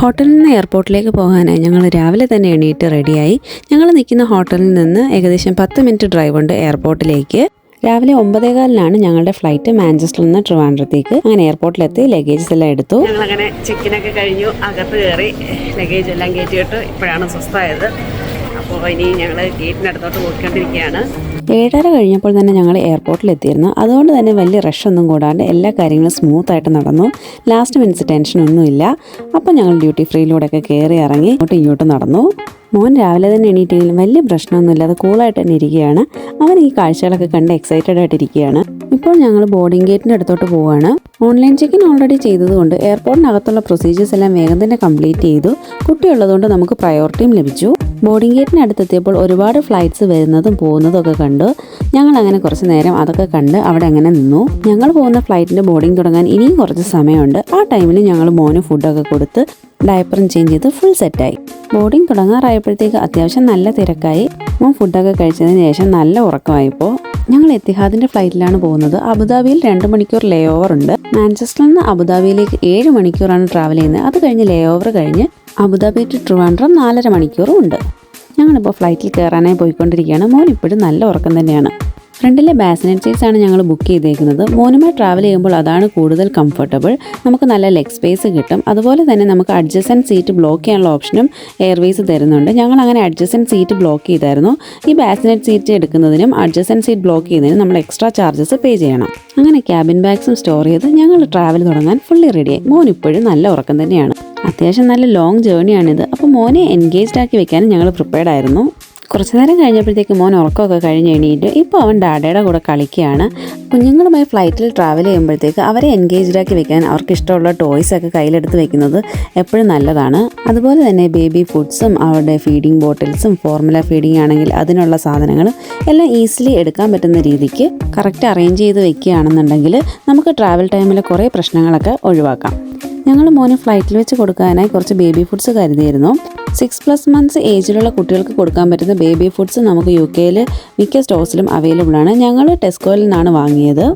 ഹോട്ടലിൽ നിന്ന് എയർപോർട്ടിലേക്ക് പോകാനായി ഞങ്ങൾ രാവിലെ തന്നെ എണീറ്റ് റെഡിയായി. ഞങ്ങൾ നിൽക്കുന്ന ഹോട്ടലിൽ നിന്ന് ഏകദേശം പത്ത് മിനിറ്റ് ഡ്രൈവ് ഉണ്ട് എയർപോർട്ടിലേക്ക്. രാവിലെ ഒമ്പതേകാലിനാണ് ഞങ്ങളുടെ ഫ്ലൈറ്റ് മാഞ്ചസ്റ്ററിൽ നിന്ന് ട്രിവാൻഡ്രത്തേക്ക്. അങ്ങനെ എയർപോർട്ടിലെത്തി ലഗേജസ് എല്ലാം എടുത്തു. ഞങ്ങളങ്ങനെ ചെക്കിനൊക്കെ കഴിഞ്ഞു. അകത്ത് കയറി ലഗേജ് എല്ലാം കയറ്റിയിട്ട് ഇപ്പോഴാണ് സ്വസ്ഥമായത്. അപ്പോൾ ഇനി ഞങ്ങൾ ഗേറ്റിനടുത്തോട്ട് പോയിക്കൊണ്ടിരിക്കുകയാണ്. ഏഴര കഴിഞ്ഞപ്പോൾ തന്നെ ഞങ്ങൾ എയർപോർട്ടിൽ എത്തിയിരുന്നു അതുകൊണ്ട് തന്നെ വലിയ റഷ് ഒന്നും കൂടാണ്ട് എല്ലാ കാര്യങ്ങളും സ്മൂത്ത് ആയിട്ട് നടന്നു. ലാസ്റ്റ് മിനിറ്റ്സ് ടെൻഷൻ ടെൻഷനൊന്നുമില്ല അപ്പോൾ ഞങ്ങൾ ഡ്യൂട്ടി ഫ്രീയിലൂടെയൊക്കെ കയറി ഇറങ്ങി ഇങ്ങോട്ടും ഇങ്ങോട്ടും നടന്നു. മോൻ രാവിലെ തന്നെ എണീറ്റെങ്കിലും വലിയ പ്രശ്നമൊന്നുമില്ല. പ്രശ്നമൊന്നുമില്ലാതെ കൂളായിട്ട് തന്നെ ഇരിക്കുകയാണ്. അവൻ ഈ കാഴ്ചകളൊക്കെ കണ്ട് എക്സൈറ്റഡ് ആയിട്ടിരിക്കുകയാണ് ഇപ്പോൾ ഞങ്ങൾ ബോർഡിംഗ് ഗേറ്റിന്റെ അടുത്തോട്ട് പോവുകയാണ് ഓൺലൈൻ ചെക്കിൻ ഓൾറെഡി ചെയ്തതുകൊണ്ട് എയർപോർട്ടിനകത്തുള്ള പ്രൊസീജിയേഴ്സ് എല്ലാം വേഗം തന്നെ കംപ്ലീറ്റ് ചെയ്തു. കുട്ടിയുള്ളതുകൊണ്ട് നമുക്ക് പ്രയോറിറ്റിയും ലഭിച്ചു. ബോർഡിംഗ് ഗേറ്റിന് അടുത്തെത്തിയപ്പോൾ ഒരുപാട് ഫ്ലൈറ്റ്സ് വരുന്നതും പോകുന്നതും ഒക്കെ കണ്ടു. ഞങ്ങൾ അങ്ങനെ കുറച്ച് നേരം അതൊക്കെ കണ്ട് അവിടെ അങ്ങനെ നിന്നു. ഞങ്ങൾ പോകുന്ന ഫ്ലൈറ്റിന്റെ ബോർഡിംഗ് തുടങ്ങാൻ ഇനിയും കുറച്ച് സമയമുണ്ട്. ആ ടൈമിൽ ഞങ്ങൾ മോന് ഫുഡൊക്കെ കൊടുത്ത് ഡയപ്പറും ചേഞ്ച് ചെയ്ത് ഫുൾ സെറ്റായി ബോർഡിംഗ് തുടങ്ങാറായപ്പോഴത്തേക്ക് അത്യാവശ്യം നല്ല തിരക്കായി. മോൻ ഫുഡൊക്കെ കഴിച്ചതിന് ശേഷം നല്ല ഉറക്കമായിപ്പോൾ ഞങ്ങൾ എത്തിഹാദിന്റെ ഫ്ലൈറ്റിലാണ് പോകുന്നത്. അബുദാബിയിൽ രണ്ട് മണിക്കൂർ ലേ ഓവർ ഉണ്ട്. മാഞ്ചസ്റ്ററിൽ നിന്ന് അബുദാബിയിലേക്ക് ഏഴ് മണിക്കൂറാണ് ട്രാവൽ ചെയ്യുന്നത്. അത് കഴിഞ്ഞ് ലേ ഓവർ കഴിഞ്ഞ് അബുദാബി ടു ട്രിവാൻഡ്രം നാലര മണിക്കൂറും ഉണ്ട്. ഞങ്ങളിപ്പോൾ ഫ്ലൈറ്റിൽ കയറാനായി പോയിക്കൊണ്ടിരിക്കുകയാണ്. മോൻ ഇപ്പോഴും നല്ല ഉറക്കം തന്നെയാണ്. ഫ്രണ്ടിലെ ബാസിനെറ്റ് സീറ്റ്സ് ആണ് ഞങ്ങൾ ബുക്ക് ചെയ്തേക്കുന്നത്. മോനുമായി ട്രാവൽ ചെയ്യുമ്പോൾ അതാണ് കൂടുതൽ കംഫർട്ടബിൾ നമുക്ക് നല്ല ലെഗ് സ്പേസ് കിട്ടും. അതുപോലെ തന്നെ നമുക്ക് അഡ്ജസ്റ്റൻ സീറ്റ് ബ്ലോക്ക് ചെയ്യാനുള്ള ഓപ്ഷനും എയർവേസ് തരുന്നുണ്ട്. ഞങ്ങൾ അങ്ങനെ അഡ്ജസ്റ്റൻ സീറ്റ് ബ്ലോക്ക് ചെയ്തായിരുന്നു. ഈ ബാസിനെറ്റ് സീറ്റ് എടുക്കുന്നതിനും അഡ്ജസ്റ്റൻ സീറ്റ് ബ്ലോക്ക് ചെയ്യുന്നതിനും നമ്മൾ എക്സ്ട്രാ ചാർജസ് പേ ചെയ്യണം. അങ്ങനെ ക്യാബിൻ ബാഗ്സും സ്റ്റോർ ചെയ്ത് ഞങ്ങൾ ട്രാവൽ തുടങ്ങാൻ ഫുള്ളി റെഡിയായി മോൻ ഇപ്പോഴും നല്ല ഉറക്കം തന്നെയാണ്. അത്യാവശ്യം നല്ല ലോങ് ജേർണിയാണിത് അപ്പോൾ മോനെ എൻഗേജ്ഡ് ആക്കി വെക്കാനും ഞങ്ങൾ പ്രിപ്പയർഡ് ആയിരുന്നു. കുറച്ച് നേരം കഴിഞ്ഞപ്പോഴത്തേക്ക് മോൻ ഉറക്കമൊക്കെ കഴിഞ്ഞ് എണീറ്റ് ഇപ്പോൾ അവൻ ഡാഡയുടെ കൂടെ കളിക്കുകയാണ്. കുഞ്ഞുങ്ങളുമായി ഫ്ലൈറ്റിൽ ട്രാവൽ ചെയ്യുമ്പോഴത്തേക്ക് അവരെ എൻഗേജ്ഡ് ആക്കി വെക്കാൻ അവർക്ക് ഇഷ്ടമുള്ള ടോയ്സ് ഒക്കെ കയ്യിലെടുത്ത് വെക്കുന്നത് എപ്പോഴും നല്ലതാണ്. അതുപോലെ തന്നെ ബേബി ഫുഡ്സും അവരുടെ ഫീഡിംഗ് ബോട്ടിൽസും ഫോർമുല ഫീഡിംഗ് ആണെങ്കിൽ അതിനുള്ള സാധനങ്ങൾ എല്ലാം ഈസിലി എടുക്കാൻ പറ്റുന്ന രീതിക്ക് കറക്റ്റ് അറേഞ്ച് ചെയ്ത് വെക്കുകയാണെന്നുണ്ടെങ്കിൽ നമുക്ക് ട്രാവൽ ടൈമിൽ കുറേ പ്രശ്നങ്ങളൊക്കെ ഒഴിവാക്കാം. ഞങ്ങൾ മോന് ഫ്ലൈറ്റിൽ വെച്ച് കൊടുക്കാനായി കുറച്ച് ബേബി ഫുഡ്സ് കരുതിയിരുന്നു. സിക്സ് പ്ലസ് മന്ത്സ് ഏജിലുള്ള കുട്ടികൾക്ക് കൊടുക്കാൻ പറ്റുന്ന ബേബി ഫുഡ്സ് നമുക്ക് യു കെയിൽ മിക്ക സ്റ്റോഴ്സിലും അവൈലബിൾ ആണ്. ഞങ്ങൾ ടെസ്കോയിൽ നിന്നാണ് വാങ്ങിയത്.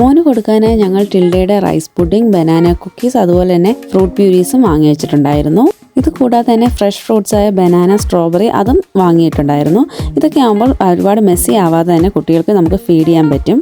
മോന് കൊടുക്കാനായി ഞങ്ങൾ ടിൽഡയുടെ റൈസ് പുഡിംഗ് ബനാന കുക്കീസ് അതുപോലെ തന്നെ ഫ്രൂട്ട് പ്യൂരീസും വാങ്ങി വെച്ചിട്ടുണ്ടായിരുന്നു. ഇത് കൂടാതെ തന്നെ ഫ്രഷ് ഫ്രൂട്ട്സ് ആയ ബനാന സ്ട്രോബെറി അതും വാങ്ങിയിട്ടുണ്ടായിരുന്നു. ഇതൊക്കെ ആകുമ്പോൾ ഒരുപാട് മെസ്സി ആവാതെ തന്നെ കുട്ടികൾക്ക് നമുക്ക് ഫീഡ് ചെയ്യാൻ പറ്റും.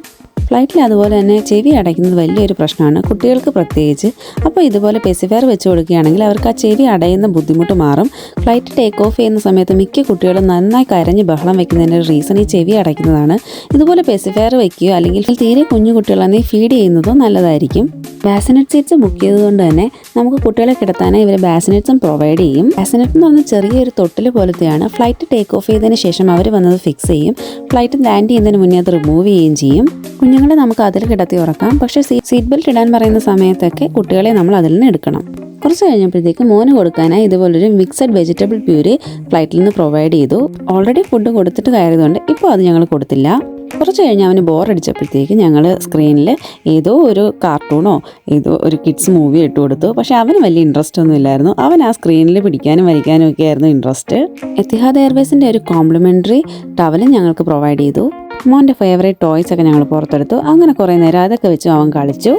ഫ്ലൈറ്റിൽ അതുപോലെ തന്നെ ചെവി അടയ്ക്കുന്നത് വലിയൊരു പ്രശ്നമാണ്. കുട്ടികൾക്ക് പ്രത്യേകിച്ച്. അപ്പോൾ ഇതുപോലെ പെസിഫയർ വെച്ച് കൊടുക്കുകയാണെങ്കിൽ അവർക്ക് ആ ചെവി അടയുന്ന ബുദ്ധിമുട്ട് മാറും. ഫ്ലൈറ്റ് ടേക്ക് ഓഫ് ചെയ്യുന്ന സമയത്ത് മിക്ക കുട്ടികളും നന്നായി കരഞ്ഞ് ബഹളം വെക്കുന്നതിന്റെ ഒരു റീസൺ ഈ ചെവി അടയ്ക്കുന്നതാണ്. ഇതുപോലെ പെസിഫയർ വെക്കുകയോ അല്ലെങ്കിൽ തീരെ കുഞ്ഞു കുട്ടികളാണെങ്കിൽ ഫീഡ് ചെയ്യുന്നതോ നല്ലതായിരിക്കും. ബാസിനെറ്റ് സീറ്റ്സ് ബുക്ക് ചെയ്തതുകൊണ്ട് തന്നെ നമുക്ക് കുട്ടികളെ കിടത്താനായി ഇവർ ബാസിനെറ്റ്സും പ്രൊവൈഡ് ചെയ്യും. ബാസിനെറ്റ് എന്ന് പറഞ്ഞാൽ ചെറിയൊരു തൊട്ടിൽ പോലത്തെയാണ്. ഫ്ലൈറ്റ് ടേക്ക് ഓഫ് ചെയ്തതിന് ശേഷം അവർ വന്നത് ഫിക്സ് ചെയ്യും. ഫ്ലൈറ്റ് ലാൻഡ് ചെയ്യുന്നതിന് മുന്നേ അത് റിമൂവ് ചെയ്യുകയും ചെയ്യും. കുഞ്ഞുങ്ങളെ നമുക്ക് അതിൽ കിടത്തി ഉറക്കാം. പക്ഷേ സീറ്റ് ബെൽറ്റ് ഇടാൻ പറയുന്ന സമയത്തൊക്കെ കുട്ടികളെ നമ്മൾ അതിൽ നിന്ന് എടുക്കണം. കുറച്ച് കഴിഞ്ഞപ്പോഴത്തേക്ക് മോന് കൊടുക്കാനായി ഇതുപോലൊരു മിക്സഡ് വെജിറ്റബിൾ പ്യൂരി ഫ്ലൈറ്റിൽ നിന്ന് പ്രൊവൈഡ് ചെയ്തു. ഓൾറെഡി ഫുഡ് കൊടുത്തിട്ട് കയറിയതുകൊണ്ട് ഇപ്പോൾ അത് ഞങ്ങൾ കൊടുത്തില്ല. കുറച്ച് കഴിഞ്ഞ് അവന് ബോറടിച്ചപ്പോഴത്തേക്ക് ഞങ്ങൾ സ്ക്രീനിൽ ഏതോ ഒരു കാർട്ടൂണോ ഏതോ ഒരു കിഡ്സ് മൂവി ഇട്ട് കൊടുത്തു. പക്ഷെ അവന് വലിയ ഇൻട്രസ്റ്റ് ഒന്നും ഇല്ലായിരുന്നു. അവൻ ആ സ്ക്രീനിൽ പിടിക്കാനും വരയ്ക്കാനും ഒക്കെ ആയിരുന്നു ഇൻട്രസ്റ്റ് എത്തിഹാദ് എയർവേസിന്റെ ഒരു കോംപ്ലിമെന്ററി ടവലും ഞങ്ങൾക്ക് പ്രൊവൈഡ് ചെയ്തു. മോന്റെ ഫേവറേറ്റ് ടോയ്സ് ഒക്കെ ഞങ്ങൾ പുറത്തെടുത്തു. അങ്ങനെ കുറേ നേരം അതൊക്കെ വെച്ച് അവൻ കളിച്ചു.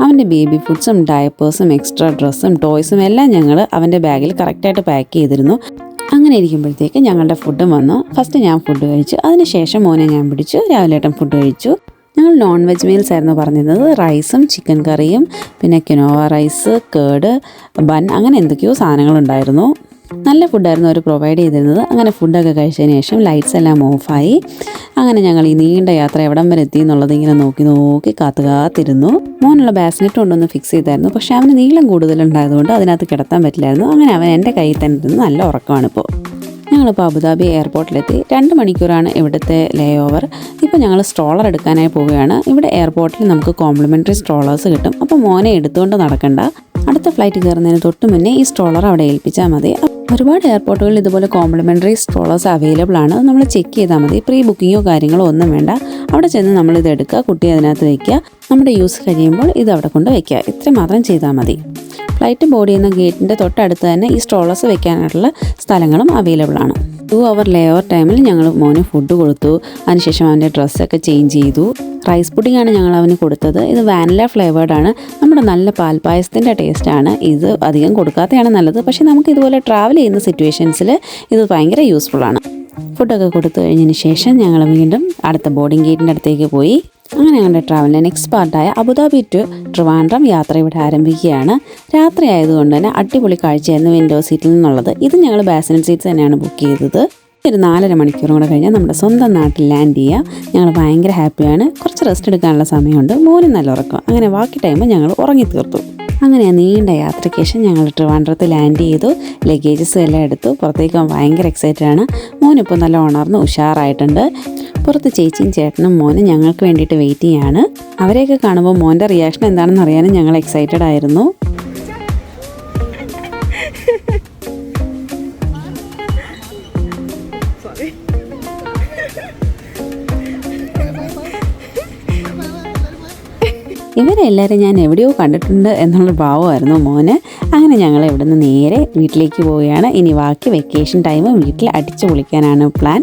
അവന്റെ ബേബി ഫുഡ്സും ഡയപ്പേഴ്സും എക്സ്ട്രാ ഡ്രസ്സും ടോയ്സും എല്ലാം ഞങ്ങൾ അവന്റെ ബാഗിൽ കറക്റ്റായിട്ട് പാക്ക് ചെയ്തിരുന്നു. അങ്ങനെ ഇരിക്കുമ്പോഴത്തേക്ക് ഞങ്ങളുടെ ഫുഡ് വന്നു. ഫസ്റ്റ് ഞാൻ ഫുഡ് കഴിച്ചു. അതിനുശേഷം മോനെ ഞാൻ പിടിച്ചു. രാവിലെ ഏട്ടൻ ഫുഡ് കഴിച്ചു. ഞങ്ങൾ നോൺ വെജ് മീൽസ് ആയിരുന്നു പറഞ്ഞിരുന്നത്. റൈസും ചിക്കൻ കറിയും പിന്നെ കിനോവ റൈസ് കേട് ബൺ അങ്ങനെ എന്തൊക്കെയോ സാധനങ്ങളുണ്ടായിരുന്നു. നല്ല ഫുഡായിരുന്നു അവർ പ്രൊവൈഡ് ചെയ്തിരുന്നത്. അങ്ങനെ ഫുഡൊക്കെ കഴിച്ചതിന് ശേഷം ലൈറ്റ്സ് എല്ലാം ഓഫായി അങ്ങനെ ഞങ്ങൾ ഈ നീണ്ട യാത്ര എവിടം വരെ എത്തി എന്നുള്ളത് ഇങ്ങനെ നോക്കി നോക്കി കാത്തു കാത്തിരുന്നു. മോനുള്ള ബാസ്നെറ്റ് കൊണ്ടൊന്ന് ഫിക്സ് ചെയ്തായിരുന്നു. പക്ഷേ അവന് നീളം കൂടുതലുണ്ടായതുകൊണ്ട് അതിനകത്ത് കിടത്താൻ പറ്റില്ലായിരുന്നു. അങ്ങനെ അവൻ എന്റെ കയ്യിൽ തന്നെ ഇരുന്ന് നല്ല ഉറക്കമാണിപ്പോൾ ഞങ്ങളിപ്പോൾ അബുദാബി എയർപോർട്ടിലെത്തി രണ്ട് മണിക്കൂറാണ് ഇവിടുത്തെ ലേ ഓവർ ഇപ്പോൾ ഞങ്ങൾ സ്ട്രോളർ എടുക്കാനായി പോവുകയാണ്. ഇവിടെ എയർപോർട്ടിൽ നമുക്ക് കോംപ്ലിമെന്ററി സ്ട്രോളേഴ്സ് കിട്ടും. അപ്പോൾ മോനെ എടുത്തുകൊണ്ട് നടക്കണ്ട. അടുത്ത ഫ്ലൈറ്റ് കയറുന്നതിന് തൊട്ട് മുന്നേ ഈ സ്ട്രോളർ അവിടെ ഏൽപ്പിച്ചാൽ മതി. ഒരുപാട് എയർപോർട്ടുകളിൽ ഇതുപോലെ കോംപ്ലിമെന്ററി സ്ട്രോളേഴ്സ് അവൈലബിൾ ആണ്. നമ്മൾ ചെക്ക് ചെയ്താൽ മതി. പ്രീ ബുക്കിങ്ങോ കാര്യങ്ങളോ ഒന്നും വേണ്ട. അവിടെ ചെന്ന് നമ്മൾ ഇത് എടുക്കുക. കുട്ടി അതിനകത്ത് വയ്ക്കുക നമ്മുടെ യൂസ് കഴിയുമ്പോൾ ഇത് അവിടെ കൊണ്ട് വയ്ക്കുക ഇത്ര മാത്രം ചെയ്താൽ മതി. ഫ്ലൈറ്റ് ബോർഡ് ചെയ്യുന്ന ഗേറ്റിന്റെ തൊട്ടടുത്ത് തന്നെ ഈ സ്ട്രോളേഴ്സ് വയ്ക്കാനായിട്ടുള്ള സ്ഥലങ്ങളും അവൈലബിൾ ആണ്. ടു അവർ ലേ ഓവർ ടൈമിൽ ഞങ്ങൾ മോന് ഫുഡ് കൊടുത്തു. അതിനുശേഷം അവന്റെ ഡ്രസ്സൊക്കെ ചേഞ്ച് ചെയ്തു. റൈസ് പുഡിംഗ് ആണ് ഞങ്ങൾ അവന് കൊടുത്തത്. ഇത് വാനില ഫ്ലേവേർഡ് ആണ്. നമ്മുടെ നല്ല പാൽപ്പായസത്തിന്റെ ടേസ്റ്റാണ് ഇത് അധികം കൊടുക്കാത്തതാണ് നല്ലത്. പക്ഷേ നമുക്ക് ഇതുപോലെ ട്രാവൽ ചെയ്യുന്ന സിറ്റുവേഷൻസിൽ ഇത് ഭയങ്കര യൂസ്ഫുൾ ആണ്. ഫുഡൊക്കെ കൊടുത്തു കഴിഞ്ഞതിന് ശേഷം ഞങ്ങൾ വീണ്ടും അടുത്ത ബോർഡിംഗ് ഗേറ്റിന്റെ അടുത്തേക്ക് പോയി. അങ്ങനെ ഞങ്ങളുടെ ട്രാവലിന്റെ നെക്സ്റ്റ് പാർട്ടായ അബുദാബി ടു ട്രിവാൻഡ്രം യാത്ര ഇവിടെ ആരംഭിക്കുകയാണ്. രാത്രി ആയതുകൊണ്ട് തന്നെ അടിപൊളി കാഴ്ചയായിരുന്നു വിൻഡോ സീറ്റിൽ നിന്നുള്ളത്. ഇത് ഞങ്ങൾ ബാസിനൽ സീറ്റ്സ് തന്നെയാണ് ബുക്ക് ചെയ്തത്. ഒരു നാലര മണിക്കൂറും കൂടെ കഴിഞ്ഞാൽ നമ്മുടെ സ്വന്തം നാട്ടിൽ ലാൻഡ് ചെയ്യുക ഞങ്ങൾ ഭയങ്കര ഹാപ്പിയാണ് കുറച്ച് റെസ്റ്റ് എടുക്കാനുള്ള സമയമുണ്ട്. മോനും നല്ല ഉറക്കം. അങ്ങനെ ബാക്കി ടൈം ഞങ്ങൾ ഉറങ്ങി തീർത്തു. അങ്ങനെ നീണ്ട യാത്രയ്ക്ക് ശേഷം ഞങ്ങൾ ട്രിവാൻഡ്രത്ത് ലാൻഡ് ചെയ്തു. ലഗേജസ് എല്ലാം എടുത്തു. പുറത്തേക്ക് ഭയങ്കര എക്സൈറ്റഡ് ആണ്. മോനിപ്പോൾ നല്ല ഉണർന്ന് ഉഷാറായിട്ടുണ്ട്. പുറത്ത് ചേച്ചിയും ചേട്ടനും മോനും ഞങ്ങൾക്ക് വേണ്ടിയിട്ട് വെയിറ്റ് ചെയ്യാണ്. അവരെയൊക്കെ കാണുമ്പോൾ മോന്റെ റിയാക്ഷൻ എന്താണെന്ന് അറിയാനും ഞങ്ങൾ എക്സൈറ്റഡ് ആയിരുന്നു. ഇവരെല്ലാവരും ഞാൻ എവിടെയോ കണ്ടിട്ടുണ്ട് എന്നുള്ള ഭാവമായിരുന്നു മോന്. അങ്ങനെ ഞങ്ങൾ ഇവിടുന്ന് നേരെ വീട്ടിലേക്ക് പോവുകയാണ്. ഇനി ബാക്കി വെക്കേഷൻ ടൈം വീട്ടിൽ അടിച്ചു പൊളിക്കാനാണ് plan